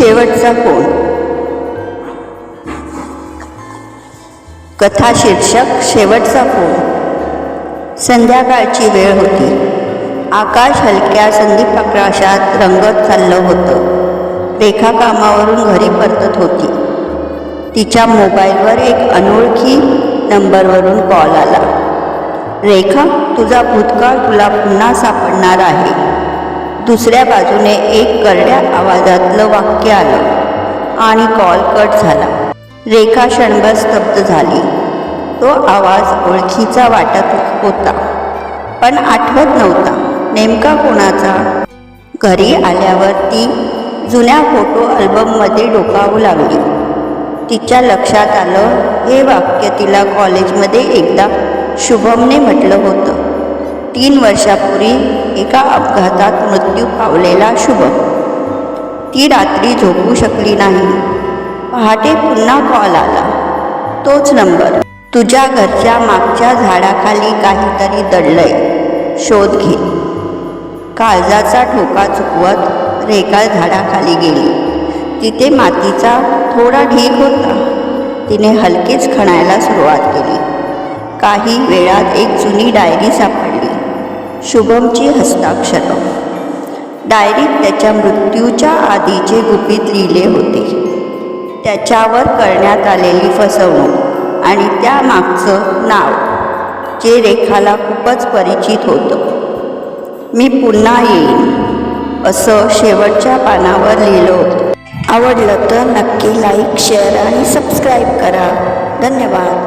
शेवटचा फोन कथा शीर्षक शेवटचा फोन संध्याकाळची वेळ होती. आकाश हलक्या संदीप प्रकाशात रंगत चाललं होतं. रेखा कामावरून घरी परतत होती. तिच्या मोबाईलवर एक अनोळखी नंबरवरून कॉल आला. रेखा तुझा भूतकाळ तुला पुन्हा सापडणार आहे. दुसऱ्या बाजूने एक करड्या आवाजातलं वाक्य आलं आणि कॉल कट झाला. रेखा क्षणभर स्तब्ध झाली. तो आवाज ओळखीचा वाटत होता पण आठवत नव्हता. नेमका कोणाचा? घरी आल्यावर ती जुन्या फोटो अल्बममध्ये डोकावू लागली. तिच्या लक्षात आलं हे वाक्य तिला कॉलेजमध्ये एकदा शुभमने म्हटलं होतं. तीन वर्षापूर्वी एका अपघातात मृत्यू पावलेला शुभम ती रात्री झोपू शकली नाही. पहाटे पुन्हा कॉल आला. तोच नंबर तुझ्या घरच्या मागच्या झाडाखाली काहीतरी दडलंय. शोध घे. काळजाचा ठोका चुकवत रेखा झाडाखाली गेली. तिथे मातीचा थोडा ढीग होता. तिने हलकेच खणायला सुरुवात केली. काही वेळात एक जुनी डायरी सापडली. शुभमची हस्ताक्षर. डायरीत त्याच्या मृत्यूच्या आधीचे गुपित लिहिले होते त्याच्यावर करण्यात आलेली फसवणूक आणि त्यामागचं नाव जे रेखाला खूपच परिचित होतं. मी पुन्हा येईन असं शेवटच्या पानावर लिहिलं होतं. आवडलं तर नक्की लाईक शेअर आणि सबस्क्राईब करा. धन्यवाद.